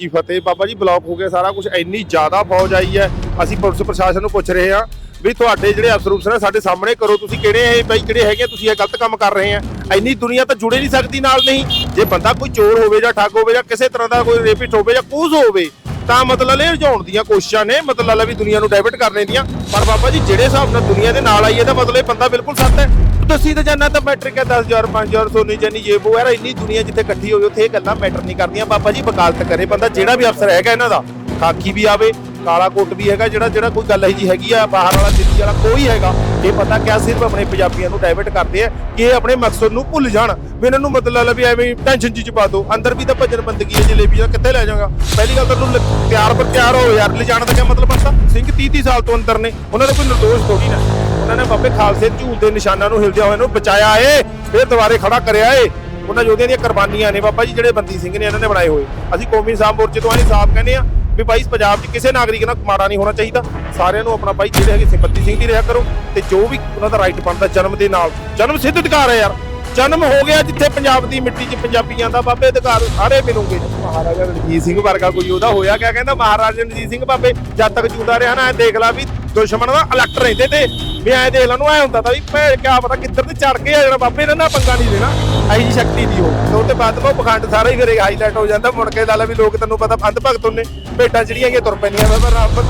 ਕੀ ਫਤਿਹ Baba ji block ਹੋ ਗਿਆ ਸਾਰਾ ਕੁਝ ਇੰਨੀ ਜ਼ਿਆਦਾ ਫੌਜ ਆਈ ਹੈ। ਅਸੀਂ ਪੁਲਿਸ ਪ੍ਰਸ਼ਾਸਨ ਨੂੰ ਪੁੱਛ ਰਹੇ ਹਾਂ ਵੀ ਤੁਹਾਡੇ ਜਿਹੜੇ ਅਫਸਰ ਉਫਸਰ ਨੇ ਸਾਡੇ ਸਾਹਮਣੇ ਕਰੋ ਤੁਸੀਂ ਕਿਹੜੇ ਹੈ ਬਾਈ ਕਿਹੜੇ ਹੈਗੇ ਆ, ਤੁਸੀਂ ਇਹ ਗਲਤ ਕੰਮ ਕਰ ਰਹੇ ਆ। ਇੰਨੀ ਦੁਨੀਆ ਤਾਂ ਜੁੜੇ ਨਹੀਂ ਸਕਦੀ ਨਾਲ ਨਹੀਂ। ਜੇ ਬੰਦਾ ਕੋਈ ਚੋਰ ਹੋਵੇ ਜਾਂ ਠੱਗ ਹੋਵੇ ਜਾਂ ਕਿਸੇ ਤਰ੍ਹਾਂ ਦਾ ਕੋਈ ਰੇਪਿਸਟ ਹੋਵੇ ਜਾਂ ਕੁਝ ਹੋਵੇ ਤਾਂ ਮਤਲਬ ਇਹ ਰਜਾਉਣ ਦੀਆਂ ਕੋਸ਼ਿਸ਼ਾਂ ਨੇ, ਮਤਲਬ ਵੀ ਦੁਨੀਆ ਨੂੰ ਡਾਇਵਰਟ ਕਰਨੇ ਦੀਆਂ ਪਰ ਬਾਬਾ ਜੀ, ਜਿਹੜੇ ਹਿਸਾਬ ਨਾਲ ਦੁਨੀਆ ਦੇ ਨਾਲ ਆਈ ਹੈ, ਤਾਂ ਮਤਲਬ ਇਹ ਬੰਦਾ ਬਿਲਕੁਲ ਸੱਤ ਹੈ। ਦੱਸੀ ਤਾਂ ਜਾਨਾ ਤਾਂ ਮੈਟ੍ਰਿਕ ਹੈ 10000 5000 ਸੋਨੀ ਜਾਨੀ ਇਹ ਉਹ ਇੰਨੀ ਦੁਨੀਆ ਜਿੱਥੇ ਇਕੱਠੀ ਹੋਈ ਉੱਥੇ ਇਹ ਗੱਲਾਂ ਮੈਟਰ ਨਹੀਂ ਕਰਦੀਆਂ। ਬਾਬਾ ਜੀ, ਵਕਾਲਤ ਕਰੇ ਬੰਦਾ, ਜਿਹੜਾ ਵੀ ਅਫਸਰ ਹੈਗਾ ਇਹਨਾਂ ਦਾ। ਖਾਕੀ ਵੀ ਆਵੇ ਕਾਲਾ ਕੋਟ ਵੀ ਹੈਗਾ, ਜਿਹੜਾ ਜਿਹੜਾ ਕੋਈ ਗੱਲ ਇਹੀ ਜੀ ਹੈਗੀ ਆ, ਬਾਹਰ ਵਾਲਾ, ਦਿੱਲੀ ਵਾਲਾ ਕੋਈ ਹੈਗਾ, ਇਹ ਪਤਾ ਕਿਆ ਸਿਰਫ ਆਪਣੇ ਪੰਜਾਬੀਆਂ ਨੂੰ ਡਾਇਵਰਟ ਕਰਦੇ ਆ ਕਿ ਇਹ ਆਪਣੇ ਮਕਸਦ ਨੂੰ ਭੁੱਲ ਜਾਣ। ਵੀ ਇਹਨਾਂ ਨੂੰ ਮਤਲਬ ਹੈ ਐਵੇਂ ਟੈਨਸ਼ਨ ਜੀ ਚ ਪਾ ਦੋ ਅੰਦਰ ਵੀ ਤਾਂ ਭਜਨ ਬੰਦਗੀ ਹੈ, ਜਲੇਬੀ ਦਾ, ਕਿੱਥੇ ਲੈ ਜਾਵਾਂਗਾ ਪਹਿਲੀ ਗੱਲ ਤਾਂ ਤੂੰ ਲ- ਤਿਆਰ ਪਰ ਤਿਆਰ ਹੋ ਯਾਰ, ਲੈ ਜਾਣ ਦਾ ਕੀ ਮਤਲਬ ਬੰਦਾ ਸਿੰਘ 30 30 ਸਾਲ ਤੋਂ ਅੰਦਰ ਨੇ, ਉਹਨਾਂ ਦਾ ਕੋਈ ਨਿਰਦੋਸ਼ ਥੋੜੀ ਨਾ। ਉਹਨਾਂ ਨੇ ਬਾਬੇ ਖਾਲਸੇ ਝੂਲ ਦੇ ਨਿਸ਼ਾਨਾਂ ਨੂੰ ਹਿਲਦਿਆਂ ਹੋਇਆਂ ਨੂੰ ਬਚਾਇਆ ਏ, ਫਿਰ ਦੁਬਾਰੇ ਖੜਾ ਕਰਿਆ ਏ। ਉਹਨਾਂ ਯੋਧਿਆਂ ਦੀਆਂ ਕੁਰਬਾਨੀਆਂ ਨੇ ਬਾਬਾ ਜੀ, ਜਿਹੜੇ ਬੰਦੀ ਸਿੰਘ ਨੇ ਇਹਨਾਂ ਨੇ ਬਣਾਏ ਹੋਏ। ਅਸੀਂ ਕੌਮੀ ਸਾਹ ਮੋਰਚੇ ਤੋਂ ਆਏ ਸਾਫ਼ ਕਹਿੰਦੇ ਆ ਵੀ ਭਾਈ ਪੰਜਾਬ 'ਚ ਕਿਸੇ ਨਾਗਰਿਕ ਨਾਲ ਮਾੜਾ ਨਹੀਂ ਹੋਣਾ ਚਾਹੀਦਾ। ਸਾਰਿਆਂ ਨੂੰ ਆਪਣਾ ਭਾਈ, ਜਿਹੜੇ ਹੈਗੇ ਸਿੰਪਤੀ ਸਿੰਘ ਦੀ ਰਿਹਾ ਕਰੋ ਤੇ ਜੋ ਵੀ ਉਹਨਾਂ ਦਾ ਰਾਈਟ ਬਣਦਾ ਜਨਮ ਦੇ ਨਾਲ। ਜਨਮ ਸਿੱਧ ਅਧਿਕਾਰ ਹੈ ਯਾਰ। ਜਨਮ ਹੋ ਗਿਆ ਜਿੱਥੇ ਪੰਜਾਬ ਦੀ ਮਿੱਟੀ 'ਚ ਪੰਜਾਬੀਆਂ ਦਾ ਬਾਬੇ ਅਧਿਕਾਰ ਸਾਰੇ ਮਿਲੂਗੇ। ਮਹਾਰਾਜਾ ਰਣਜੀਤ ਸਿੰਘ ਵਰਗਾ ਕੋਈ ਉਹਦਾ ਹੋਇਆ ਕਿਆ ਕਹਿੰਦਾ? ਮਹਾਰਾਜਾ ਰਣਜੀਤ ਸਿੰਘ ਬਾਬੇ ਜਦ ਤੱਕ ਜਿਉਂਦਾ ਰਿਹਾ ਨਾ, ਐ ਦੇਖ ਲਾ ਵੀ ਦੁਸ਼ਮਣ ਦਾ ਅਲੱਟ ਰਹਿੰਦੇ ਤੇ। ਵੀ ਐ ਦੇਖ ਲਾ ਨੂੰ ਐ ਹੁੰਦਾ ਤਾਂ ਵੀ ਭੈਣ ਕਿਆ ਪਤਾ ਕਿੱਧਰ ਤੇ ਚੜ ਕੇ ਆ ਜਿਹੜਾ ਬਾਬੇ ਨੇ ਨਾ ਪੰਗਾ ਨਹੀਂ ਲੈਣਾ ਆਈ ਜੀ ਸ਼ਕਤੀ ਦੀ ਉਹ। ਤੇ ਬਾਅਦ ਉਹ ਪਖੰਡ ਸਾਰਾ ਹੀ ਫਿਰ ਹਾਈਲਾਈਟ ਹੋ ਜਾਂਦਾ। ਮੁੜ ਕੇ ਲਾ ਵੀ ਲੋਕ ਤੈਨੂੰ ਪਤਾ, ਅੰਧ ਭਗਤ ਹੁੰਨੇ ਭੇਡਾਂ ਜਿਹੜੀਆਂ ਹੈਗੀਆਂ ਤੁਰ ਪੈਂਦੀਆਂ ਵਾ ਰੱਬ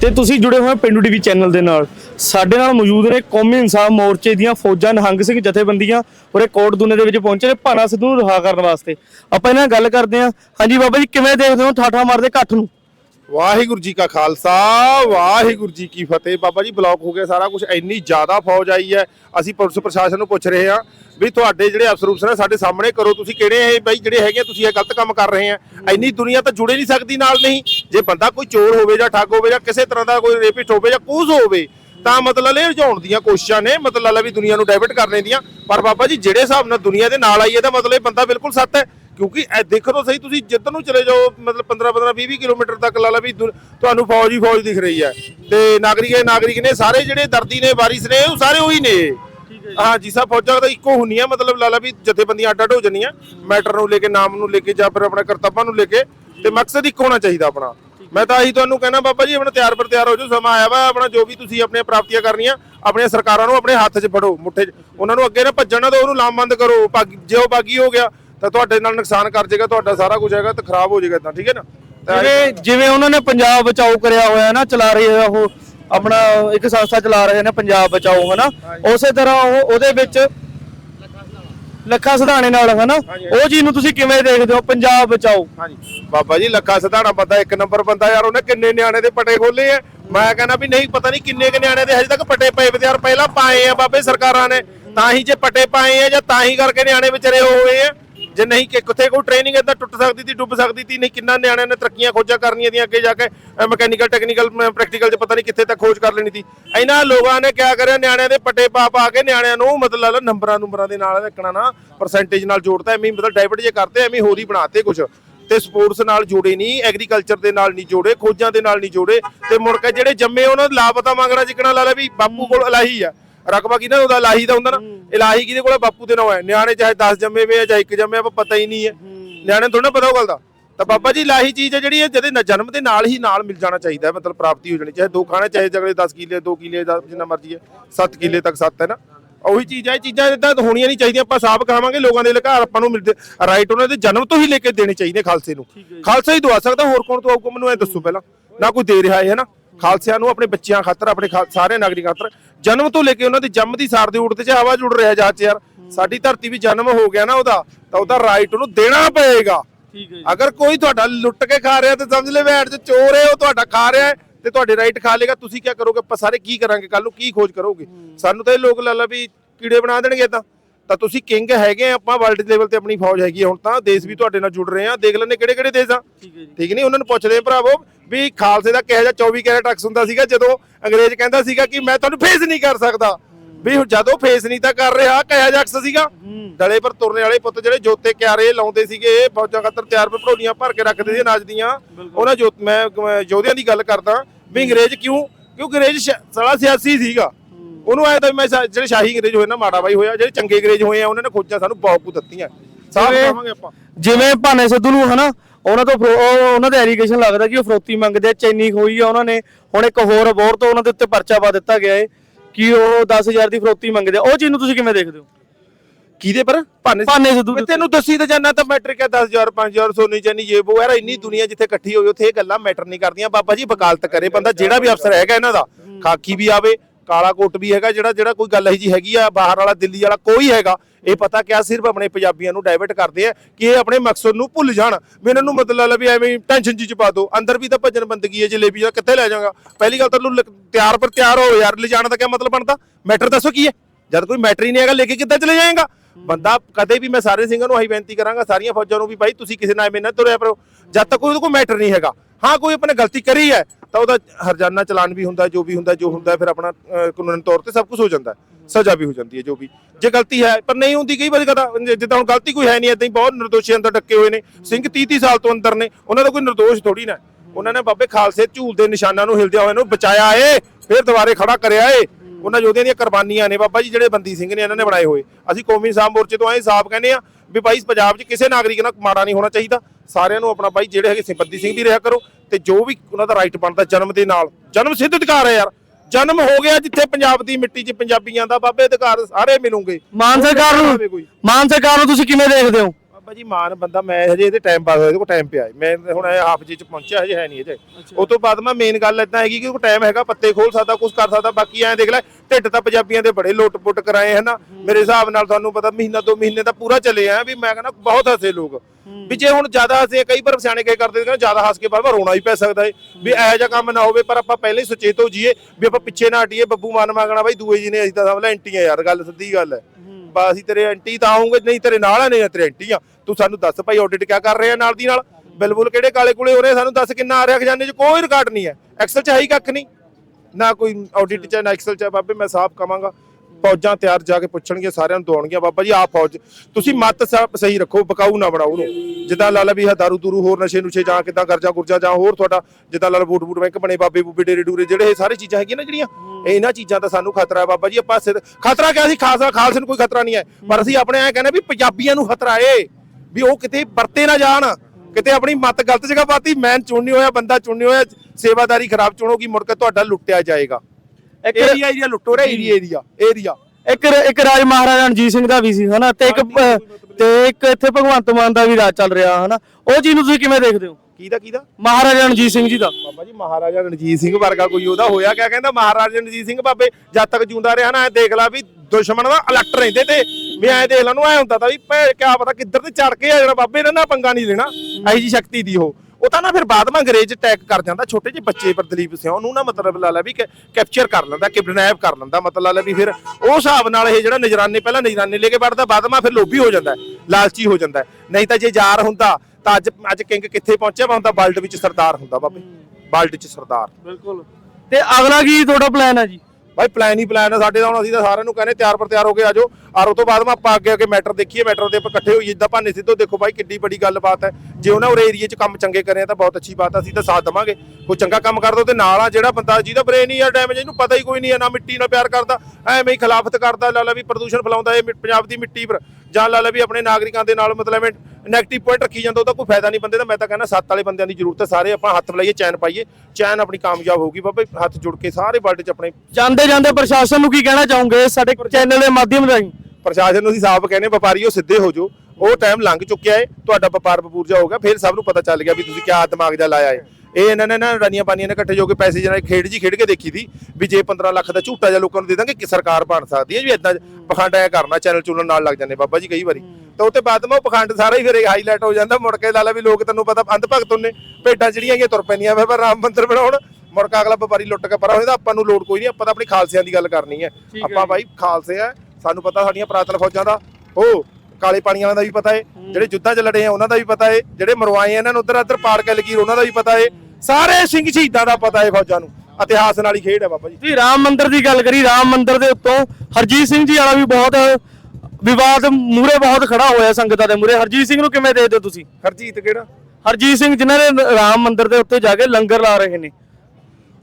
ਤੇ ਤੁਸੀਂ ਜੁੜੇ ਹੋਏ ਹੋ ਪਿੰਡੂ ਟੀਵੀ ਚੈਨਲ ਦੇ ਨਾਲ। ਸਾਡੇ ਨਾਲ ਮੌਜੂਦ ਨੇ ਕੌਮੀ ਇਨਸਾਫ ਮੋਰਚੇ ਦੀਆਂ ਫੌਜਾਂ ਨਿਹੰਗ ਸਿੰਘ ਜਥੇਬੰਦੀਆਂ ਔਰ ਇਹ ਕੋਟ ਦੁਨੇ ਦੇ ਵਿੱਚ ਪਹੁੰਚੇ ਨੇ ਭਾਨਾ ਸਿੱਧੂ ਨੂੰ ਰਿਹਾ ਕਰਨ ਵਾਸਤੇ। ਆਪਾਂ ਇਹਨਾਂ ਨਾਲ ਗੱਲ ਕਰਦੇ ਹਾਂ। ਹਾਂਜੀ ਬਾਬਾ ਜੀ, ਕਿਵੇਂ ਦੇਖਦੇ ਹੋ ਠਾਠਾ ਮਾਰਦੇ ਇਕੱਠ ਨੂੰ? ਵਾਹਿਗੁਰੂ ਜੀ ਕਾ ਖਾਲਸਾ ਵਾਹਿਗੁਰੂ ਜੀ ਕੀ ਫਤਿਹ। ਬਾਬਾ ਜੀ ਬਲੌਕ ਹੋ ਗਿਆ ਸਾਰਾ ਕੁਝ ਇੰਨੀ ਜ਼ਿਆਦਾ ਫੌਜ ਆਈ ਹੈ। ਅਸੀਂ ਪੁਲਿਸ ਪ੍ਰਸ਼ਾਸਨ ਨੂੰ ਪੁੱਛ ਰਹੇ ਹਾਂ ਵੀ ਤੁਹਾਡੇ ਜਿਹੜੇ ਅਫਸਰ ਉਫਸਰ ਨੇ ਸਾਡੇ ਸਾਹਮਣੇ ਕਰੋ ਤੁਸੀਂ ਕਿਹੜੇ ਹੈ ਬਾਈ ਜਿਹੜੇ ਹੈਗੇ ਆ, ਤੁਸੀਂ ਇਹ ਗਲਤ ਕੰਮ ਕਰ ਰਹੇ ਆ। ਇੰਨੀ ਦੁਨੀਆ ਤਾਂ ਜੁੜੇ ਨਹੀਂ ਸਕਦੀ ਨਾਲ ਨਹੀਂ। ਜੇ ਬੰਦਾ ਕੋਈ ਚੋਰ ਹੋਵੇ ਜਾਂ ਠੱਗ ਹੋਵੇ ਜਾਂ ਕਿਸੇ ਤਰ੍ਹਾਂ ਦਾ ਕੋਈ ਰੇਪਿਸਟ ਹੋਵੇ ਜਾਂ ਕੁਝ ਹੋਵੇ ਤਾਂ ਮਤਲਬ ਇਹ ਰਜਾਉਣ ਦੀਆਂ ਕੋਸ਼ਿਸ਼ਾਂ ਨੇ ਮਤਲਬ ਵੀ ਦੁਨੀਆ ਨੂੰ ਡਾਇਵਰਟ ਕਰਨੇ ਦੀਆਂ ਪਰ ਬਾਬਾ ਜੀ ਜਿਹੜੇ ਹਿਸਾਬ ਨਾਲ ਦੁਨੀਆ ਦੇ ਨਾਲ ਆਈ ਹੈ ਤਾਂ ਮਤਲਬ ਇਹ ਬੰਦਾ ਬਿਲਕੁਲ ਸੱਤ ਹੈ। ਕਿਉਂਕਿ ਇਹ ਦੇਖੋ ਤਾਂ ਸਹੀ ਤੁਸੀਂ ਜਿੱਧਰ ਨੂੰ ਚਲੇ ਜਾਓ ਮਤਲਬ 15 15 20 20 ਕਿਲੋਮੀਟਰ ਤੱਕ ਲਾ ਲਾ ਵੀ ਦੁ- ਤੁਹਾਨੂੰ ਫੌਜ ਹੀ ਫੌਜ ਦਿਖ ਰਹੀ ਹੈ। ਤੇ ਨਾਗਰਿਕ ਨਾਗਰਿਕ ਨੇ ਸਾਰੇ ਜਿਹੜੇ ਦਰਦੀ ਨੇ ਵਾਰਿਸ ਨੇ ਉਹ ਸਾਰੇ ਉਹੀ ਨੇ। ਹਾਂ ਜੀ। ਸਭ ਫੌਜਾਂ ਤਾਂ ਇੱਕੋ ਹੁੰਦੀਆਂ ਮਤਲਬ ਲਾ ਲਾ ਵੀ ਜਥੇਬੰਦੀਆਂ ਅੱਡ ਅੱਡ ਹੋ ਜਾਂਦੀਆਂ। ਮੈਟਰ ਨੂੰ ਲੈ ਕੇ ਨਾਮ ਨੂੰ ਲੈ ਕੇ ਜਾਂ ਫਿਰ ਆਪਣੇ ਕਰਤੱਵਾਂ ਨੂੰ ਲੈ ਕੇ। ਤੇ ਮਕਸਦ ਇੱਕ ਹੋਣਾ ਚਾਹੀਦਾ ਆਪਣਾ। ਮੈਂ ਤਾਂ ਆਹੀ ਤੁਹਾਨੂੰ ਕਹਿਣਾ ਬਾਬਾ ਜੀ ਆਪਣਾ ਤਿਆਰ ਪਰ ਤਿਆਰ ਹੋ ਜਾਓ ਸਮਾਂ ਆਇਆ ਵਾ ਆਪਣਾ ਜੋ ਵੀ ਤੁਸੀਂ ਆਪਣੀਆਂ ਪ੍ਰਾਪਤੀਆਂ ਕਰਨੀਆਂ ਆਪਣੀਆਂ ਸਰਕਾਰਾਂ ਨੂੰ ਆਪਣੇ ਹੱਥ 'ਚ ਫੜੋ ਮੁੱਠੇ 'ਚ। ਉਹਨਾਂ ਨੂੰ ਅੱਗੇ ਨਾ ਭੱਜਣ ਨਾ ਦਿਓ ਉਹਨੂੰ ਲਾਮਬੰਦ ਕਰੋ ਜੇ ਉਹ ਬਾਗੀ ਹੋ ਗਿਆ ਤਾਂ ਤੁਹਾਡੇ ਨਾਲ ਨੁਕਸਾਨ ਕਰ ਜਾਏਗਾ ਤੁਹਾਡਾ ਸਾਰਾ ਕੁਝ ਹੈਗਾ ਤੇ ਖਰਾਬ ਹੋ ਜਾਏਗਾ ਤਾਂ ਠੀਕ ਹੈ ਨਾ? ਜਿਵੇਂ ਜਿਵੇਂ ਉਹਨਾਂ ਨੇ ਪੰਜਾਬ ਬਚਾਓ ਕਰਿਆ ਹੋਇਆ ਨਾ ਚਲਾ ਰਹੇ ਆ ਉਹ ਆਪਣਾ ਇੱਕ ਸੰਸਥਾ ਚਲਾ ਰਹੇ ਨੇ ਪੰਜਾਬ ਬਚਾਓ ਹਨਾ? ਉਸੇ ਤਰ੍ਹਾਂ ਉਹ ਉਹਦੇ ਵਿੱਚ ਲੱਖਾ ਸਿਧਾਣੇ ਨਾਲ ਹਨਾ? ਉਹ ਚੀਜ਼ ਨੂੰ ਤੁਸੀਂ ਕਿਵੇਂ ਦੇਖਦੇ ਹੋ? ਪੰਜਾਬ ਬਚਾਓ। ਹਾਂਜੀ। ਬਾਬਾ ਜੀ ਲੱਖਾ ਸਧਾਣਾ ਬੰਦਾ ਇੱਕ ਨੰਬਰ ਬੰਦਾ ਯਾਰ ਉਹਨੇ ਕਿੰਨੇ ਨਿਆਣੇ ਦੇ ਪਟੇ ਖੋਲੇ ਆ? ਮੈਂ ਕਹਿੰਦਾ ਵੀ ਨਹੀਂ ਪਤਾ ਨਹੀਂ ਕਿੰਨੇ ਕਿ ਨਿਆਣੇ ਦੇ ਹਜੇ ਤੱਕ ਪਟੇ ਪਏ ਵੇ ਯਾਰ ਪਹਿਲਾਂ ਪਾਏ ਆ ਬਾਬੇ ਸਰਕਾਰਾਂ ਨੇ। ਤਾਂ ਹੀ ਜੇ ਪਟੇ ਪਾਏ ਆ ਜਾਂ ਤਾਂ ਹੀ ਕਰਕੇ ਨਿਆਣੇ ਵਿਚਾਰੇ ਹੋਏ ਆ। ਜੇ ਨਹੀਂ ਕਿ ਕਿੱਥੇ ਕੋਈ ਟ੍ਰੇਨਿੰਗ ਇਦਾਂ ਟੁੱਟ ਸਕਦੀ ਸੀ, ਡੁੱਬ ਸਕਦੀ ਸੀ, ਨਹੀਂ ਕਿੰਨਾ ਨਿਆਣਿਆਂ ਨੇ ਤਰੱਕੀਆਂ ਖੋਜਾਂ ਕਰਨੀਆਂ ਦੀਆਂ ਅੱਗੇ ਜਾ ਕੇ ਮਕੈਨੀਕਲ ਟੈਕਨੀਕਲ ਪ੍ਰੈਕਟੀਕਲ 'ਚ ਪਤਾ ਨਹੀਂ ਕਿੱਥੇ ਤੱਕ ਖੋਜ ਕਰ ਲੈਣੀ ਸੀ। ਇਹਨਾਂ ਲੋਕਾਂ ਨੇ ਕਿਆ ਕਰਿਆ, ਨਿਆਣਿਆਂ ਦੇ ਪੱਟੇ ਪਾ ਪਾ ਕੇ ਨਿਆਣਿਆਂ ਨੂੰ ਮਤਲਬ ਨੰਬਰਾਂ ਨੰਬਰਾਂ ਦੇ ਨਾਲ ਰੱਖਣਾ ਨਾ ਪਰਸੈਂਟੇਜ ਨਾਲ ਜੋੜਤਾ, ਐਵੇਂ ਮਤਲਬ ਡਾਇਵਰਟ ਜੇ ਕਰਤੇ ਐਵੇਂ ਹੀ ਹੋਰ ਹੀ ਬਣਾਤੇ ਕੁਝ ਤੇ ਸਪੋਰਟਸ ਨਾਲ ਜੋੜੇ ਨਹੀਂ ਐਗਰੀਕਲਚਰ ਦੇ ਨਾਲ ਨਹੀਂ ਜੋੜੇ, ਖੋਜਾਂ ਦੇ ਨਾਲ ਨਹੀਂ ਜੋੜੇ, ਤੇ ਮੁੜ ਕੇ ਜਿਹੜੇ ਜੰਮੇ ਉਹਨਾਂ ਦਾ ਲਾਪਤਾ ਮੰਗਣਾ ਜਿਕਣਾ ਲਾ ਲੈ ਵੀ ਬਾਪੂ ਕੋਲ ਅਲਾਹੀ ਆ। ਰਕਬਾ ਕਿਹਦਾ ਉਹਦਾ ਇਲਾਹੀ ਦਾ ਹੁੰਦਾ ਨਾ। ਇਲਾਹੀ ਕਿਹਦੇ ਕੋਲ? ਬਾਪੂ ਦੇ ਨਾਲ ਹੈ। ਨਿਆਣੇ ਚਾਹੇ 10 ਜੰਮੇ ਵੇ ਆ ਚਾਹੇ ਇੱਕ ਜੰਮੇ ਆ ਆਪਾਂ ਪਤਾ ਹੀ ਨਹੀਂ ਹੈ। ਨਿਆਣੇ ਨੂੰ ਥੋੜਾ ਪਤਾ ਉਹ ਗੱਲ ਦਾ। ਤਾਂ ਬਾਬਾ ਜੀ ਇਲਾਹੀ ਚੀਜ਼ ਹੈ ਜਿਹੜੀ ਨ- ਜਨਮ ਦੇ ਨਾਲ ਹੀ ਨਾਲ ਮਿਲ ਜਾਣਾ ਚਾਹੀਦਾ ਮਤਲਬ ਪ੍ਰਾਪਤੀ ਹੋ ਜਾਣੀ। ਚਾਹੇ ਦੋ ਖਾਣੇ ਚਾਹੇ ਜਗਲੇ 10 ਕਿੱਲੇ 2 ਕਿੱਲੇ ਦਾ ਜਿੰਨਾ ਮਰਜ਼ੀ ਹੈ 7 ਕਿੱਲੇ ਤੱਕ 7 ਹੈ ਨਾ। ਉਹੀ ਚੀਜ਼ ਹੈ ਚੀਜ਼ਾਂ ਇਦਾਂ ਹੋਣੀਆਂ ਨਹੀਂ ਚਾਹੀਦੀਆਂ। ਆਪਾਂ ਸਾਫ਼ ਕਹਾਵਾਂਗੇ ਲੋਕਾਂ ਦੇ ਅਧਿਕਾਰ ਆਪਾਂ ਨੂੰ ਮਿਲਦੇ। ਰਾਈਟ ਉਹਨਾਂ ਦੇ ਜਨਮ ਤੋਂ ਹੀ ਲੈ ਕੇ ਦੇਣੇ ਚਾਹੀਦੇ ਖਾਲਸੇ ਨੂੰ। ਖਾਲਸਾ ਹੀ ਦਵਾ ਸਕਦਾ ਹੋਰ ਕੌਣ ਦਵਾਊਗਾ? ਮੈਨੂੰ ਇਹ ਦੱਸੋ ਪਹਿਲਾਂ। ਨਾ ਕੋਈ ਦੇ ਰਿਹਾ ਹੈ ਨਾ? ਖਾਲਸਿਆਂ ਨੂੰ ਆਪਣੇ ਬੱਚਿਆਂ ਖਾਤਰ ਆਪਣੇ ਸਾਰੇ ਨਾਗਰਿਕਾਂ ਖਾਤਰ ਜਨਮ ਤੋਂ ਲੈ ਕੇ ਉਹਨਾਂ ਦੀ ਜੰਮ ਦੀ ਸਾਰ ਦੇ ਉੜਦੇ 'ਚ ਹਵਾ ਜੁੜ ਰਿਹਾ ਜਾ ਚ ਯਾਰ ਸਾਡੀ ਧਰਤੀ ਵੀ ਜਨਮ ਹੋ ਗਿਆ ਨਾ ਉਹਦਾ ਤਾਂ ਉਹਦਾ ਰਾਈਟ ਉਹਨੂੰ ਦੇਣਾ ਪਏਗਾ। ਠੀਕ ਹੈ ਅਗਰ ਕੋਈ ਤੁਹਾਡਾ ਲੁੱਟ ਕੇ ਖਾ ਰਿਹਾ ਤੇ ਸਮਝ ਲੈ ਵੈਟ 'ਚ ਚੋਰ ਹੈ ਉਹ ਤੁਹਾਡਾ ਖਾ ਰਿਹਾ ਤੇ ਤੁਹਾਡੇ ਰਾਈਟ ਖਾ ਲੇਗਾ ਤੁਸੀਂ ਕੀ ਕਰੋਗੇ? ਆਪਾਂ ਸਾਰੇ ਕੀ ਕਰਾਂਗੇ? ਕੱਲ ਨੂੰ ਕੀ ਖੋਜ ਕਰੋਗੇ? ਸਾਨੂੰ ਤਾਂ ਇਹ ਲੋਕ ਲਾ ਲਾ ਵੀ ਕੀੜੇ ਬਣਾ ਦੇਣਗੇ ਤਾਂ ਤਾਂ ਤੁਸੀਂ ਕਿੰਗ ਹੈਗੇ ਆ ਆਪਾਂ ਵਰਲਡ ਲੈਵਲ ਤੇ ਆਪਣੀ ਫੌਜ ਹੈਗੀ ਹੁਣ ਤਾਂ ਦੇਸ਼ ਵੀ ਤੁਹਾਡੇ ਨਾਲ ਜੁੜ ਰਹੇ ਆ। ਦੇਖ ਲੈਣੇ ਕਿਹੜੇ ਕਿਹੜੇ ਦੇਸ਼ ਆ। ਠੀਕ ਜੀ। ਨਹੀਂ? ਉਹਨਾਂ ਨੂੰ ਪੁੱਛਦੇ ਆ ਭਰਾਵੋ ਵੀ ਖਾਲਸੇ ਦਾ ਕਿਹੋ ਜਿਹਾ 24 ਕੈਰੇਟ ਟੈਕਸ ਹੁੰਦਾ ਸੀਗਾ ਜਦੋਂ ਅੰਗਰੇਜ਼ ਕਹਿੰਦਾ ਸੀਗਾ ਕਿ ਮੈਂ ਤੁਹਾਨੂੰ ਫੇਸ ਨਹੀਂ ਕਰ ਸਕਦਾ। ਵੀ ਹੁਣ ਜਦੋਂ ਫੇਸ ਨਹੀਂ ਤਾਂ ਕਰ ਰਿਹਾ ਕਿਹੋ ਜਿਹਾ ਅਕਸ ਸੀਗਾ? ਡਲੇ ਪਰ ਤੁਰਨੇ ਵਾਲੇ ਪੁੱਤ ਜਿਹੜੇ ਜੋਤੇ ਕਿਆਰੇ ਲਾਉਂਦੇ ਸੀਗੇ ਫੌਜਾਂ ਖਾਤਰ ਤਿਆਰ ਪਰ ਭੜੋਲੀਆਂ ਭਰ ਕੇ ਰੱਖਦੇ ਸੀ ਅਨਾਜ ਦੀਆਂ। ਉਹਨਾਂ ਜੋਤ ਮੈਂ ਯੋਧਿਆਂ ਦੀ ਗੱਲ ਕਰਦਾ ਵੀ ਅੰਗਰੇਜ਼ ਕਿਉਂ? ਕਿਉਂ ਅੰਗਰੇਜ਼ ਸ਼- ਸਾਲਾ ਸਿਆਸੀ ਸੀਗਾ। ਉਹਨੂੰ ਐ ਤਾਂ ਮੈਂ ਜਿਹੜੇ ਸ਼ਾਹੀ ਅੰਗਰੇਜ਼ ਹੋਏ ਨਾ ਮਾੜਾ ਬਾਈ ਹੋਇਆ ਜਿਹੜੇ ਚੰਗੇ ਅੰਗਰੇਜ਼ ਹੋਏ ਆ ਉਹਨਾਂ ਨੇ ਖੋਜਾਂ ਸਾਨੂੰ ਬਹੁਤ ਕੁ ਦਿੱਤੀਆਂ। ਸਾਫ਼ ਕਹਾਂਗੇ ਆਪਾਂ। ਜਿਵੇਂ ਭਾਨੇ ਸਿੱਧੂ ਨੂੰ ਹਨਾ ਉਹਨਾਂ ਤੋਂ ਉਹਨਾਂ ਦੇ ਐਲੀਗੇਸ਼ਨ ਲੱਗਦਾ ਕਿ ਉਹ ਫਰੋਤੀ ਮੰਗਦੇ ਆ ਚੈਨੀ ਖੋਈ ਆ ਉਹਨਾਂ ਨੇ। ਹੁਣ ਇੱਕ ਹੋਰ ਅਬੋਰ ਤੋਂ ਉਹਨਾਂ ਦੇ ਉੱਤੇ ਪਰਚਾ ਪਾ ਦਿੱਤਾ ਗਿਆ ਹੈ ਕਿ ਉਹ 10000 ਦੀ ਫਰੋਤੀ ਮੰਗਦੇ ਆ। ਉਹ ਚੀਜ਼ ਨੂੰ ਤੁਸੀਂ ਕਿਵੇਂ ਦੇਖਦੇ ਹੋ? ਕਿਹਦੇ ਪਰ? ਭਾਨੇ ਭਾਨੇ ਸਿੱਧੂ ਮੈਂ ਤੈਨੂੰ ਦੱਸੀ ਤਾਂ ਜਾਨਾ ਤਾਂ ਮੈਟ੍ਰਿਕ ਹੈ 10000 5000 ਸੋਨੀ ਚਾਨੀ ਜੇ ਉਹ ਯਾਰ ਇੰਨੀ ਦੁਨੀਆ ਜਿੱਥੇ ਇਕੱਠੀ ਹੋਈ ਉੱਥੇ ਇਹ ਗੱਲਾਂ ਮੈਟਰ ਨਹੀਂ ਕਰਦੀਆਂ। ਬਾਬਾ ਜੀ ਵਕਾਲਤ ਕਰੇ ਬੰਦਾ ਜਿਹੜਾ ਵੀ ਅਫਸਰ ਹੈਗਾ ਇਹਨਾਂ ਦਾ ਖਾਕੀ ਵੀ ਆਵੇ ਕਾਲਾ ਕੋਟ ਵੀ ਹੈਗਾ, ਜਿਹੜਾ ਜਿਹੜਾ ਕੋਈ ਗੱਲ ਇਹੀ ਜੀ ਹੈਗੀ ਆ, ਬਾਹਰ ਵਾਲਾ, ਦਿੱਲੀ ਵਾਲਾ, ਕੋਈ ਹੈਗਾ, ਇਹ ਪਤਾ ਕਿਆ ਸਿਰਫ ਆਪਣੇ ਪੰਜਾਬੀਆਂ ਨੂੰ ਡਾਇਵਰਟ ਕਰਦੇ ਆ ਕਿ ਇਹ ਆਪਣੇ ਮਕਸਦ ਨੂੰ ਭੁੱਲ ਜਾਣ। ਵੀ ਇਹਨਾਂ ਨੂੰ ਮਤਲਬ ਵੀ ਐਵੇਂ ਟੈਨਸ਼ਨ ਜੀ ਚ ਪਾ ਦੋ। ਅੰਦਰ ਵੀ ਤਾਂ ਭਜਨ ਬੰਦਗੀ ਹੈ, ਜਲੇਬੀ ਦਾ, ਕਿੱਥੇ ਲੈ ਜਾਵਾਂਗਾ ਪਹਿਲੀ ਗੱਲ ਤਾਂ ਤੂੰ ਤਿਆਰ ਪਰ ਤਿਆਰ ਹੋ ਯਾਰ, ਲਿਜਾਣ ਦਾ ਕਿਆ ਮਤਲਬ ਬਣਦਾ? ਮੈਟਰ ਦੱਸੋ ਕੀ ਹੈ? ਜਦ ਕੋਈ ਮੈਟਰ ਹੀ ਨਹੀਂ ਹੈਗਾ, ਲੈ ਕੇ ਕਿੱਦਾਂ ਚਲੇ ਜਾਏਗਾ? ਬੰਦਾ ਕਦੇ ਵੀ ਮੈਂ ਸਾਰੇ ਸਿੰਘਾਂ ਨੂੰ ਆਹੀ ਬੇਨਤੀ ਕਰਾਂਗਾ, ਸਾਰੀਆਂ ਫੌਜਾਂ ਨੂੰ ਵੀ ਭਾਈ ਤੁਸੀਂ ਕਿਸੇ ਨਾਲ ਐਵੇਂ ਨਾ ਤੁਰਿਆ ਕਰੋ ਜਦ ਤੱਕ ਕੋਈ ਉਹਦੇ ਕੋਲ ਮੈਟਰ ਨਹੀਂ ਹੈਗਾ। ਹਾਂ ਕੋਈ ਆਪਣੇ ਗਲਤੀ ਕਰੀ ਹੈ ਤਾਂ ਉਹਦਾ ਹਰਜਾਨਾ ਚਲਾਨ ਵੀ ਹੁੰਦਾ ਜੋ ਵੀ ਹੁੰਦਾ ਜੋ ਹੁੰਦਾ ਫਿਰ ਆਪਣਾ ਅਹ, ਕਾਨੂੰਨ ਤੌਰ ਤੇ ਸਭ ਕੁਝ ਹੋ ਜਾਂਦਾ ਸਜ਼ਾ ਵੀ ਹੋ ਜਾਂਦੀ ਹੈ ਜੋ ਵੀ। ਜੇ ਗਲਤੀ ਹੈ ਪਰ ਨਹੀਂ ਹੁੰਦੀ ਕਈ ਵਾਰੀ ਕਦਾ ਜਿੱਦਾਂ ਹੁਣ ਗਲਤੀ ਕੋਈ ਹੈ ਨਹੀਂ ਏਦਾਂ ਹੀ ਬਹੁਤ ਨਿਰਦੋਸ਼ੀ ਅੰਦਰ ਡੱਕੇ ਹੋਏ ਨੇ। ਸਿੰਘ 30 30 ਸਾਲ ਤੋਂ ਅੰਦਰ ਨੇ ਉਹਨਾਂ ਦਾ ਕੋਈ ਨਿਰਦੋਸ਼ ਥੋੜੀ ਨਾ ਉਹਨਾਂ ਨੇ ਬਾਬੇ ਖਾਲਸੇ ਝੂਲ ਦੇ ਨਿਸ਼ਾਨਾਂ ਨੂੰ ਹਿਲਦਿਆਂ ਹੋਇਆ ਨੂੰ ਬਚਾਇਆ ਏ ਫਿਰ ਦੁਬਾਰੇ ਖੜਾ ਕਰਿਆ ਏ। ਉਹਨਾਂ ਯੋਧਿਆਂ ਦੀਆਂ ਕੁਰਬਾਨੀਆਂ ਨੇ ਬਾਬਾ ਜੀ ਜਿਹੜੇ ਬੰਦੀ ਸਿੰਘ ਨੇ ਇਹਨਾਂ ਨੇ ਬਣਾਏ ਹੋਏ। ਅਸੀਂ ਕੌਮੀ ਇਨਸਾਫ ਮੋਰਚੇ ਤੋਂ ਆਏ ਸਾਫ਼ ਕਹਿੰਦੇ ਆ ਵੀ ਭਾਈ ਪੰਜਾਬ 'ਚ ਕਿਸੇ ਨਾਗਰਿਕ ਨਾਲ ਮਾੜਾ ਨਹੀਂ ਹੋਣਾ ਚਾਹੀਦਾ। ਸਾਰਿਆਂ ਨੂੰ ਆਪਣਾ ਭਾਈ ਜਿਹੜੇ ਹੈਗੇ ਸਿੰਪਤੀ ਸਿੰਘ ਵੀ ਰਿਹਾ ਕਰੋ ਤੇ ਜੋ ਵੀ ਉਹਨਾਂ ਦਾ ਰਾਈਟ ਬਣਦਾ ਜਨਮ ਦੇ ਨਾਲ। ਜਨਮ ਸਿੱਧ ਅਧਿਕਾਰ ਹੈ ਯਾਰ। ਜਨਮ ਹੋ ਗਿਆ ਜਿੱਥੇ ਪੰਜਾਬ ਦੀ ਮਿੱਟੀ 'ਚ ਪੰਜਾਬੀਆਂ ਦਾ ਬਾਬੇ ਅਧਿਕਾਰ ਸਾਰੇ ਮਿਲੂਗੇ। ਮਾਨ ਸਰਕਾਰ ਨੂੰ। ਮਾਨ ਸਰਕਾਰ ਨੂੰ ਤੁਸੀਂ ਕਿਵੇਂ ਦੇਖਦੇ ਹੋ? ਬਾਬਾ ਜੀ ਮਾਨ ਬੰਦਾ ਮੈਂ ਹਜੇ ਇਹਦੇ ਟਾਈਮ ਪਾਸ ਹੋਇਆ ਇਹਦੇ ਕੋਲ ਟਾਈਮ ਪਿਆ ਹੈ। ਮੈਂ ਹੁਣ ਹਾਫ ਜੀ ਚ ਪਹੁੰਚਿਆ ਹਜੇ ਹੈ ਨਹੀਂ ਇਹਦੇ। ਉਸ ਤੋਂ ਬਾਅਦ ਮੈਂ ਮੇਨ ਗੱਲ ਇਦਾਂ ਹੈਗੀ ਕਿ ਉਹ ਟਾਈਮ ਹੈਗਾ ਪੱਤੇ ਖੋਲ ਸਕਦਾ ਕੁਝ ਕਰ ਸਕਦਾ ਬਾਕੀ ਐਂ ਦੇਖ ਲੈ ਢਿੱਡ ਤਾਂ ਪੰਜਾਬੀਆਂ ਦੇ ਬੜੇ ਲੁੱਟ-ਪੁੱਟ ਕਰਾਏ ਹਨਾ? ਮੇਰੇ ਹਿਸਾਬ ਨਾਲ ਤੁਹਾਨੂੰ ਪਤਾ ਮਹੀਨਾ ਦੋ ਮਹੀਨੇ ਦਾ ਪੂਰਾ ਚੱਲੇ ਆ ਵੀ ਮੈਂ ਕਹਿੰਦਾ ਬਹੁਤ ਹੱਸੇ ਲੋਕ। ਵੀ ਜੇ ਹੁਣ ਜ਼ਿਆਦਾ ਹੱਸੇ ਕਈ ਵਾਰ ਸਿਆਣੇ ਕਹੇ ਕਰਦੇ ਕਹਿੰਦੇ ਜ਼ਿਆਦਾ ਹੱਸ ਕੇ ਵਿੱਚ ਰੋਣਾ ਹੀ ਪੈ ਸਕਦਾ ਏ। ਵੀ ਇਹੋ ਜਿਹਾ ਕੰਮ ਨਾ ਹੋਵੇ ਪਰ ਆਪਾਂ ਪਹਿਲਾਂ ਹੀ ਸੁਚੇਤ ਹੋ ਜਾਈਏ ਵੀ ਆਪਾਂ ਪਿੱਛੇ ਨਾ ਹਟੀਏ ਬੱਬੂ ਮਾਨ ਮੰਗਣਾ ਬਾਈ ਦੂਏ ਜੀ ਨੇ ਅਸੀਂ ਤਾਂ ਸਮਝ ਲੈ ਐਂਟੀਆਂ ਯਾਰ ਗੱਲ ਸਿੱਧੀ ਗੱਲ ਹੈ। ਬਾ ਅਸੀਂ ਤੇਰੇ ਐਂਟੀ ਤਾਂ ਆਉਂਗੇ ਨਹੀਂ ਤੇਰੇ ਨਾਲ ਆ ਨਹੀਂ ਤੇਰੇ ਐਂਟੀ ਆ। ਤੂੰ ਸਾਨੂੰ ਦੱਸ ਭਾਈ ਆਡਿਟ ਕਿਆ ਕਰ ਰਹੇ ਆ ਨਾਲ ਦੀ ਨਾਲ? ਬਿਲਬੁਲ ਕਿਹੜੇ ਕਾਲੇ ਕੁਲੇ ਹੋ ਰਹੇ ਸਾਨੂੰ ਦੱਸ ਕਿੰਨਾ ਆ ਰਿਹਾ ਖਜ਼ਾਨੇ 'ਚ? ਕੋਈ ਰਿਕਾਰਡ ਨਹੀਂ ਹੈ। ਐਕਸਲ 'ਚ ਹੈ ਹੀ ਕੱਖ ਨਹੀਂ। ਨਾ ਕੋਈ ਆਡਿਟ 'ਚ, ਨਾ ਐਕਸਲ 'ਚ ਬਾਬੇ, ਮੈਂ ਸਾਫ਼ ਕਵਾਂਗਾ। ਫੌਜਾਂ ਤਿਆਰ ਜਾ ਕੇ ਪੁੱਛਣਗੇ ਸਾਰਿਆਂ ਨੂੰ ਦੌੜਨਗੀਆਂ ਬਾਬਾ ਜੀ, ਆਹ ਫੌਜ। ਤੁਸੀਂ ਮਤ ਸਹੀ ਰੱਖੋ, ਬਕਾਊ ਨਾ ਬਣਾਓ ਉਹਨੂੰ। ਜਿੱਦਾਂ ਲਾ ਵੀ ਆਹ ਦਾਰੂ ਦੂਰੂ ਹੋਰ ਨਸ਼ੇ ਨੁਸ਼ੇ ਜਾਂ ਕਿਦਾਂ ਕਰਜ਼ਾ ਗੁਰਜਾ ਜਾਂ ਹੋਰ ਤੁਹਾਡਾ, ਜਿੱਦਾਂ ਲਾ ਲਾ ਬੂਟ ਬੂਟ ਬੈਂਕ ਬਣੇ, ਬਾਬੇ ਬੂਬੇ ਡੇਰੇ ਡੂਰੇ, ਜਿਹੜੇ ਇਹ ਸਾਰੀ ਚੀਜ਼ਾਂ ਹੈਗੀਆਂ ਨਾ ਜਿਹੜੀਆਂ ਇਹਨਾਂ ਚੀਜ਼ਾਂ ਦਾ ਸਾਨੂੰ ਖਤਰਾ ਹੈ। ਬਾਬਾ ਜੀ, ਆਪਾਂ ਸਿਰ ਖਤਰਾ ਕਿਆ ਸੀ? ਖਾਲਸਾ ਖਾਲਸੇ ਨੂੰ ਕੋਈ ਖਤਰਾ ਨਹੀਂ ਹੈ। ਪਰ ਅਸੀਂ ਆਪਣੇ ਐ ਕਹਿੰਦੇ ਵੀ ਪੰਜਾਬੀਆਂ ਨੂੰ ਖਤਰਾ ਏ। ਵੀ ਉਹ ਕਿਤੇ ਵਰਤੇ ਨਾ ਜਾਣ ਕਿਤੇ ਆਪਣੀ ਮਤ ਗਲਤ ਜਗ੍ਹਾ ਪਾਤੀ ਮੈਂ ਚੁਣਨੀ ਹੋਇਆ ਬੰਦਾ ਚੁਣਨੀ ਹੋਇਆ ਸੇਵਾਦਾਰੀ ਖਰਾਬ ਚੁਣੋਗੀ ਮੁੜ ਕੇ ਤੁਹਾਡਾ ਲੁੱਟਿਆ ਜਾਏਗਾ। ਇੱਕ ਏਰੀਆ ਏਰੀਆ ਲੁੱਟੋ ਰੇ ਏਰੀਆ ਏਰੀਆ ਏਰੀਆ ਇੱਕ ਇੱਕ ਰਾਜ ਮਹਾਰਾਜਾ ਰਣਜੀਤ ਸਿੰਘ ਦਾ ਵੀ ਸੀ ਹਨਾ ਤੇ ਇੱਕ ਤੇ ਇੱਕ ਇੱਥੇ ਭਗਵੰਤ ਮਾਨ ਦਾ ਵੀ ਰਾਜ ਚੱਲ ਰਿਹਾ ਹਨਾ। ਉਹ ਚੀਜ਼ ਨੂੰ ਤੁਸੀਂ ਕਿਵੇਂ ਦੇਖਦੇ ਹੋ? ਕਿਹਦਾ ਕਿਹਦਾ? ਮਹਾਰਾਜਾ ਰਣਜੀਤ ਸਿੰਘ ਜੀ ਦਾ। ਬਾਬਾ ਜੀ ਮਹਾਰਾਜਾ ਰਣਜੀਤ ਸਿੰਘ ਵਰਗਾ ਕੋਈ ਉਹਦਾ ਹੋਇਆ ਕਿਆ ਕਹਿੰਦਾ ਮਹਾਰਾਜਾ ਰਣਜੀਤ ਸਿੰਘ ਬਾਬੇ ਜਦ ਤੱਕ ਜਿਉਂਦਾ ਰਿਹਾ ਨਾ ਐ ਦੇਖ ਲਾ ਵੀ ਦੁਸ਼ਮਣ ਦਾ ਅਲਰਟ ਰਹਿੰਦੇ ਤੇ ਵੀ ਐ ਦੇਖ ਲਾ ਐ ਹੁੰਦਾ ਤਾਂ ਵੀ ਭੈ, ਕਿਆ ਪਤਾ ਕਿੱਧਰ ਤੇ ਚੜ ਕੇ ਆ ਜਾਣਾ, ਬਾਬੇ ਨੇ ਨਾ ਪੰਗਾ ਨਹੀਂ ਲੈਣਾ ਐਹੀ ਜੀ ਸ਼ਕਤੀ ਦੀ ਉਹ। ਉਹ ਤਾਂ ਨਾ ਫਿਰ ਬਾਅਦ ਵਿੱਚ ਅੰਗਰੇਜ਼ ਅਟੈਕ ਕਰ ਜਾਂਦਾ, ਛੋਟੇ ਜਿਹੇ ਬੱਚੇ ਪਰ ਦਲੀਪ ਸਿੰਘ, ਉਹਨੂੰ ਨਾ ਮਤਲਬ ਲਾ ਲੈ ਵੀ ਕੈਪਚਰ ਕਰ ਲੈਂਦਾ ਕਿਡਨੈਪ ਕਰ ਲੈਂਦਾ, ਮਤਲਬ ਲਾ ਲੈ ਵੀ ਫਿਰ ਉਹ ਹਿਸਾਬ ਨਾਲ ਇਹ ਜਿਹੜਾ ਨਜਰਾਨੇ, ਪਹਿਲਾਂ ਨਜਰਾਨੇ ਲੈ ਕੇ ਵੜਦਾ, ਬਾਅਦ ਵਿੱਚ ਫਿਰ ਲੋਭੀ ਹੋ ਜਾਂਦਾ, ਲਾਲਚੀ ਹੋ ਜਾਂਦਾ। ਨਹੀਂ ਤਾਂ ਜੇ ਯਾਰ ਹੁੰਦਾ, ਤਾਂ ਅੱਜ ਅੱਜ ਕਿੰਗ ਕਿੱਥੇ ਪਹੁੰਚਿਆ ਵਾ, ਹੁੰਦਾ ਵਰਲਡ ਵਿੱਚ ਸਰਦਾਰ ਹੁੰਦਾ ਬਾਬੇ ਵਰਲਡ 'ਚ ਸਰਦਾਰ। ਬਿਲਕੁਲ। ਤੇ ਅਗਲਾ ਕੀ ਤੁਹਾਡਾ ਪਲਾਨ ਹੈ ਜੀ? ਭਾਈ ਪਲਾਨ ਹੀ ਪਲਾਨ ਆ ਸਾਡੇ ਦਾ ਹੁਣ ਅਸੀਂ ਤਾਂ ਸਾਰਿਆਂ ਨੂੰ ਕਹਿੰਦੇ ਤਿਆਰ ਪਰ ਤਿਆਰ ਹੋ ਕੇ ਆਜੋ ਔਰ ਉਹ ਤੋਂ ਬਾਅਦ ਮੈਂ ਆਪਾਂ ਅੱਗੇ ਅੱਗੇ ਮੈਟਰ ਦੇਖੀਏ, ਮੈਟਰ ਦੇ ਆਪਾਂ ਇਕੱਠੇ ਹੋਈਏ। ਜਿੱਦਾਂ ਭਾਨੇ ਸਿੱਧੋ ਦੇਖੋ ਭਾਈ ਕਿੱਡੀ ਵੱਡੀ ਗੱਲਬਾਤ ਹੈ। ਜੇ ਉਹਨਾਂ ਉਰੇ ਏਰੀਏ 'ਚ ਕੰਮ ਚੰਗੇ ਕਰੇ ਤਾਂ ਬਹੁਤ ਅੱਛੀ ਬਾਤ ਆ, ਅਸੀਂ ਤਾਂ ਸਾਥ ਦੇਵਾਂਗੇ। ਕੋਈ ਚੰਗਾ ਕੰਮ ਕਰ ਦੋ ਤੇ ਨਾਲ ਆ ਜਿਹੜਾ ਬੰਦਾ, ਜਿਹਦਾ ਬ੍ਰੇਨ ਹੀ ਆ ਡੈਮੇਜ ਇਹਨੂੰ ਪਤਾ ਹੀ ਕੋਈ ਨਹੀਂ ਹੈ ਨਾ ਮਿੱਟੀ ਨਾਲ ਪਿਆਰ ਕਰਦਾ। ਐਵੇਂ ਹੀ ਖਿਲਾਫਤ ਕਰਦਾ ਲਾਲਾ ਵੀ ਪ੍ਰਦੂਸ਼ਣ ਫੈਲਾਉਂਦਾ, ਇਹ ਪੰਜਾਬ ਦੀ ਮਿੱਟੀ ਪਰ। ਜਾਂ ਲਾਲਾ ਵੀ ਆਪਣੇ ਨਾਗਰਿਕਾਂ ਦੇ ਨਾਲ ਮਤਲਬ ਨੈਗੇਟਿਵ ਪੁਆਇੰਟ ਰੱਖੀ ਜਾਂਦਾ ਉਹਦਾ ਕੋਈ ਫਾਇਦਾ ਨਹੀਂ ਬੰਦੇ ਦਾ। ਮੈਂ ਤਾਂ ਕਹਿੰਦਾ ਸੱਤ ਵਾਲੇ ਬੰਦਿਆਂ ਦੀ ਜ਼ਰੂਰਤ ਹੈ ਸਾਰੇ ਆਪਾਂ ਹੱਥ ਮਿਲਾਈਏ ਚੈਨ ਪਾਈਏ। ਚੈਨ ਆਪਣੀ ਕਾਮਯਾਬ ਹੋਊਗੀ ਬਾਬਾ ਹੱਥ ਜੁੜ ਕੇ ਸਾਰੇ ਵਰਲਡ 'ਚ ਆਪਣੇ ਜਾਂਦੇ ਜਾਂਦੇ ਪ੍ਰਸ਼ਾਸਨ ਨੂੰ ਕੀ ਕਹਿਣਾ ਚਾਹੋਗੇ? ਸਾਡੇ ਚੈਨਲ ਦੇ ਮਾਧਿਅਮ ਰਾਹੀਂ। ਪ੍ਰਸ਼ਾਸਨ ਨੂੰ ਅਸੀਂ ਸਾਫ਼ ਕਹਿੰਦੇ ਵਪਾਰੀਓ ਸਿੱਧੇ ਹੋ ਜਾਓ। ਉਹ ਟਾਈਮ ਲੰਘ ਚੁੱਕਿਆ ਹੈ ਤੁਹਾਡਾ ਵਪਾਰ ਬਪੂਰਜਾ ਹੋ ਗਿਆ ਫਿਰ ਸਭ ਨੂੰ ਪਤਾ ਚੱਲ ਗਿਆ ਵੀ ਤੁਸੀਂ ਕਿਆ ਦਿਮਾਗ ਦਾ ਲਾਇਆ ਹੈ। ਇਹ ਇਹਨਾਂ ਨੇ ਨਾ ਰਾਨੀਆਂ ਪਾਨੀਆਂ ਨੇ ਇਕੱਠੇ ਜੋ ਕੇ ਪੈਸੇ ਜਿਹੜਾ ਖੇਡ ਜੀ ਖੇਡ ਕੇ ਦੇਖੀ ਸੀ ਵੀ ਜੇ 15 ਲੱਖ ਦਾ ਝੂਟਾ ਜਿਹਾ ਲੋਕਾਂ ਨੂੰ ਦੇ ਦਾਂਗੇ ਕਿ ਸਰਕਾਰ ਬਣ ਸਕਦੀ ਹੈ ਵੀ ਇਦਾਂ ਪਖੰਡ ਐ ਕਰਨਾ ਚੈਨਲ ਚੂਨਲ ਨਾਲ ਲੱਗ ਜਾਂਦੇ ਬਾਬਾ ਜੀ ਕਈ ਵਾਰੀ। ਤਾਂ ਉਹ ਤੇ ਬਾਅਦ ਮੈਂ ਉਹ ਪਖੰਡ ਸਾਰਾ ਹੀ ਫਿਰ ਹਾਈਲਾਈਟ ਹੋ ਜਾਂਦਾ ਮੁੜ ਕੇ ਲਾਲਾ ਵੀ ਲੋਕ ਤੈਨੂੰ ਪਤਾ ਅੰਧ ਭਗਤ ਹੁੰਨੇ ਭੇਡਾਂ ਜਿਹੜੀਆਂ ਹੈਗੀਆਂ ਤੁਰ ਪੈਂਦੀਆਂ ਫਿਰ ਰਾਮ ਮੰਦਿਰ ਬਣਾਉਣ ਮੁੜ ਕੇ ਅਗਲਾ ਵਪਾਰੀ ਲੁੱਟ ਕੇ ਪਰਾਂ ਹੋਇਆ ਆਪਾਂ ਨੂੰ ਲੋੜ ਕੋਈ ਨਹੀਂ ਆਪਾਂ ਤਾਂ ਆਪਣੀ ਖਾਲਸਿਆਂ ਦੀ ਗੱਲ ਕਰਨੀ ਹੈ। ਆਪਾਂ ਬਾਈ ਖਾਲਸੇ ਆ ਸਾਨੂੰ ਪਤਾ ਸਾਡੀਆਂ ਪ੍ਰਾਤਨ ਫੌਜਾਂ ਦਾ। ਉਹ ਕਾਲੇ ਪਾਣੀ ਵਾਲਿਆਂ ਦਾ ਵੀ ਪਤਾ ਏ ਜਿਹੜੇ ਯੁੱਧਾਂ 'ਚ ਲੜੇ ਆ ਉਹਨਾਂ ਦਾ ਵੀ ਪਤਾ ਏ ਜਿਹੜੇ ਮਰਵਾਏ ਆ ਇਹਨਾਂ ਨੂੰ ਉਧਰ ਉਧਰ ਪਾੜ ਕੇ ਲਕੀਰ ਉਹਨਾਂ ਦਾ ਵੀ ਪਤਾ ਏ। ਸਾਰੇ ਸਿੰਘ ਸ਼ਹੀਦਾਂ ਦਾ ਪਤਾ ਏ ਫੌਜਾਂ ਨੂੰ। ਇਤਿਹਾਸ ਨਾਲ ਹੀ ਖੇਡ ਹੈ ਬਾਬਾ ਜੀ। ਜੀ ਰਾਮ ਮੰਦਿਰ ਦੀ ਗੱਲ ਕਰੀ ਰਾਮ ਮੰਦਿਰ ਦੇ ਉੱਤੋਂ ਹਰਜੀਤ ਸਿੰਘ ਜੀ ਵਾਲਾ ਵੀ ਬਹੁਤ ਵਿਵਾਦ ਮੂਰੇ ਬਹੁਤ ਖੜਾ ਹੋਇਆ ਸੰਗਤਾਂ ਦੇ ਮੂਰੇ ਹਰਜੀਤ ਸਿੰਘ ਨੂੰ ਕਿਵੇਂ ਦੇਖਦੇ ਹੋ ਤੁਸੀਂ? ਹਰਜੀਤ ਕਿਹੜਾ? ਹਰਜੀਤ ਸਿੰਘ ਜਿਨ੍ਹਾਂ ਨੇ ਰਾਮ ਮੰਦਿਰ ਦੇ ਉੱਤੇ ਜਾ ਕੇ ਲੰਗਰ ਲਾ ਰਹੇ ਨੇ।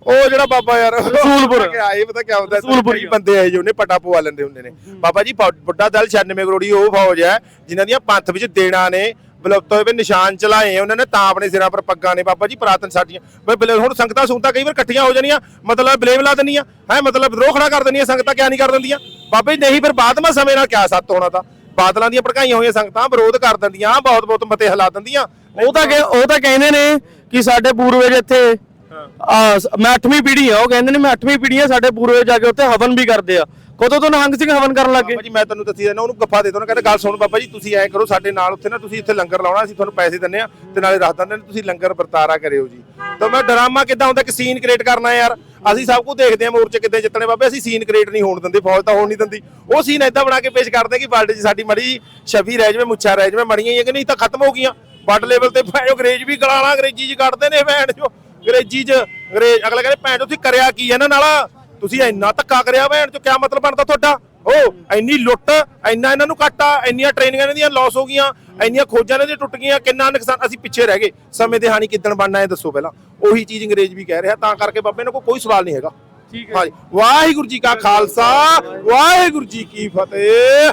ਉਹ ਜਿਹੜਾ ਬਾਬਾ ਯਾਰ ਰਸੂਲਪੁਰ। ਇਹ ਪਤਾ ਕਿਆ ਹੁੰਦਾ? ਰਸੂਲਪੁਰ ਕਈ ਬੰਦੇ ਆਏ ਜੋ ਨੇ ਪਟਾ ਪਵਾ ਲੈਂਦੇ ਹੁੰਦੇ ਨੇ। ਬਾਬਾ ਜੀ ਬੁੱਢਾ ਦਲ 96 ਕਰੋੜੀ ਉਹ ਫੌਜ ਹੈ ਜਿਨ੍ਹਾਂ ਦੀਆਂ ਪੰਥ ਵਿੱਚ ਦੇਣਾ ਨੇ ਬਲੁੱਤ ਹੋਏ ਨਿਸ਼ਾਨ ਚਲਾਏ ਉਹਨਾਂ ਨੇ ਤਾਂ ਆਪਣੇ ਸਿਰਾਂ ਪਰ ਪੱਗਾਂ ਨੇ। ਬਾਬਾ ਜੀ ਪ੍ਰਾਤਨ ਸਾਡੀਆਂ ਬਈ ਬਲੇ- ਹੁਣ ਸੰਗਤਾਂ ਸੁਣਤਾ ਕਈ ਵਾਰ ਇਕੱਠੀਆਂ ਹੋ ਜਾਣੀਆਂ ਮਤਲਬ ਬਲੇਮ ਲਾ ਦਿੰਦੀਆਂ ਹੈ ਮਤਲਬ ਵਿਦਰੋਹ ਖੜਾ ਕਰ ਦਿੰਦੀਆਂ ਸੰਗਤਾਂ ਕਿਆ ਨਹੀਂ ਕਰ ਦਿੰਦੀਆਂ। ਬਾਬਾ ਜੀ ਨਹੀਂ ਫਿਰ ਬਾਦਮਾ ਸਮੇਂ ਨਾਲ ਕਿਆ ਸੱਤ ਹੋਣਾ ਤਾਂ? ਬਾਦਲਾਂ ਦੀਆਂ ਭੜਕਾਈਆਂ ਹੋਈਆਂ ਸੰਗਤਾਂ ਵਿਰੋਧ ਕਰ ਦਿੰਦੀਆਂ ਬਹੁਤ ਬਹੁਤ ਮਤੇ ਹਿਲਾ ਦਿੰਦੀਆਂ। ਉਹ ਤਾਂ ਉਹ ਤਾਂ ਕਹਿੰਦੇ ਨੇ ਕਿ ਸਾਡੇ ਪੂਰਵਜ ਇੱਥੇ ਆ, ਮੈਂ 8ਵੀਂ ਪੀੜ੍ਹੀ ਆ, ਉਹ ਕਹਿੰਦੇ ਨੇ ਮੈਂ 8ਵੀਂ ਪੀੜ੍ਹੀ ਆ, ਸਾਡੇ ਪੂਰਵਜ ਜਾ ਕੇ ਉੱਥੇ ਹਵਨ ਵੀ ਕਰਦੇ ਆ। ਕਦੋਂ ਤੋਂ ਨਿਹੰਗ ਸਿੰਘ ਹਵਨ ਕਰਨ ਲੱਗੇ ਬਾਬਾ ਜੀ, ਮੈਂ ਤੁਹਾਨੂੰ ਦੱਸੀ ਜਾਂਦਾ, ਉਹਨੂੰ ਗੱਫਾ ਦੇ ਦੋ ਨਾ, ਕਹਿੰਦਾ ਗੱਲ ਸੁਣ ਬਾਬਾ ਜੀ, ਤੁਸੀਂ ਐਂ ਕਰੋ, ਸਾਡੇ ਨਾਲ ਉੱਥੇ ਨਾ, ਤੁਸੀਂ ਇੱਥੇ ਲੰਗਰ ਲਾਉਣਾ, ਅਸੀਂ ਤੁਹਾਨੂੰ ਪੈਸੇ ਦਿੰਨੇ ਆ, ਤੇ ਨਾਲੇ ਰੱਖ ਦਿੰਦੇ ਨੇ, ਤੁਸੀਂ ਲੰਗਰ ਵਰਤਾਰਾ ਕਰਿਓ ਜੀ। ਤਾਂ ਮੈਂ ਡਰਾਮਾ ਕਿੱਦਾਂ ਹੁੰਦਾ ਕਿ ਸੀਨ ਕ੍ਰੀਏਟ ਕਰਨਾ ਯਾਰ। ਅਸੀਂ ਸਭ ਕੁਝ ਦੇਖਦੇ ਆ, ਮੋਰਚੇ ਕਿੱਦਾਂ ਜਿੱਤਣੇ, ਬਾਬੇ, ਅਸੀਂ ਸੀਨ ਕ੍ਰੀਏਟ ਨਹੀਂ ਹੋਣ ਦਿੰਦੇ, ਫੌਜ ਤਾਂ ਹੋਣ ਨਹੀਂ ਦਿੰਦੀ। ਉਹ ਸੀਨ ਏਦਾਂ ਬਣਾ ਕੇ ਪੇਸ਼ ਕਰਦੇ ਕਿ ਵਰਲਡ 'ਚ ਸਾਡੀ ਮੜੀ ਛਵੀ ਰਹਿ ਜਾਵੇ, ਮੁੱਛਾਂ ਰਹਿ ਜਾਵੇ, ਮੜੀਆਂ ਹੀ ਆ ਕਿ ਨਹੀਂ, ਤਾਂ ਖਤਮ ਹੋ ਗਈਆਂ। ਵੱਡ ਲੈਵਲ ਤੇ ਭੈਣੋ, ਅੰਗਰੇਜ਼ ਵੀ ਗਲਾਣਾ ਅੰਗਰੇਜ਼ੀ 'ਚ ਕੱਢਦੇ ਨੇ, ਭੈਣ ਜੋ। ਅੰਗਰੇਜ਼ੀ 'ਚ ਅੰਗਰੇਜ਼ ਅਗਲਾ ਕਹਿੰਦੇ ਭੈਣ ਤੁਸੀਂ ਕਰਿਆ ਕੀ ਇਹਨਾਂ ਨਾਲ? ਤੁਸੀਂ ਇੰਨਾ ਧੱਕਾ ਕਰਿਆ ਭੈਣ ਚੋ ਕਿਆ ਮਤਲਬ ਬਣਦਾ ਤੁਹਾਡਾ? ਉਹ ਇੰਨੀ ਲੁੱਟ ਇੰਨਾ ਇਹਨਾਂ ਨੂੰ ਕੱਟਾ ਇੰਨੀਆਂ ਟ੍ਰੇਨਿੰਗਾਂ ਇਹਨਾਂ ਦੀਆਂ ਲਾਸ ਹੋ ਗਈਆਂ ਇੰਨੀਆਂ ਖੋਜਾਂ ਇਹਨਾਂ ਦੀਆਂ ਟੁੱਟ ਗਈਆਂ ਕਿੰਨਾ ਨੁਕਸਾਨ ਅਸੀਂ ਪਿੱਛੇ ਰਹਿ ਗਏ। ਸਮੇਂ ਦੇ ਹਾਨੀ ਕਿੱਦਣ ਬਣਨਾ ਹੈ ਦੱਸੋ ਪਹਿਲਾਂ। ਉਹੀ ਚੀਜ਼ ਅੰਗਰੇਜ਼ ਵੀ ਕਹਿ ਰਿਹਾ ਤਾਂ ਕਰਕੇ ਬਾਬੇ ਇਹਨਾਂ ਕੋਲ ਕੋਈ ਸਵਾਲ ਨਹੀਂ ਹੈਗਾ। ਠੀਕ ਹਾਂਜੀ। ਵਾਹਿਗੁਰੂ ਜੀ ਕਾ ਖਾਲਸਾ ਵਾਹਿਗੁਰੂ ਜੀ ਕੀ ਫਤਿਹ।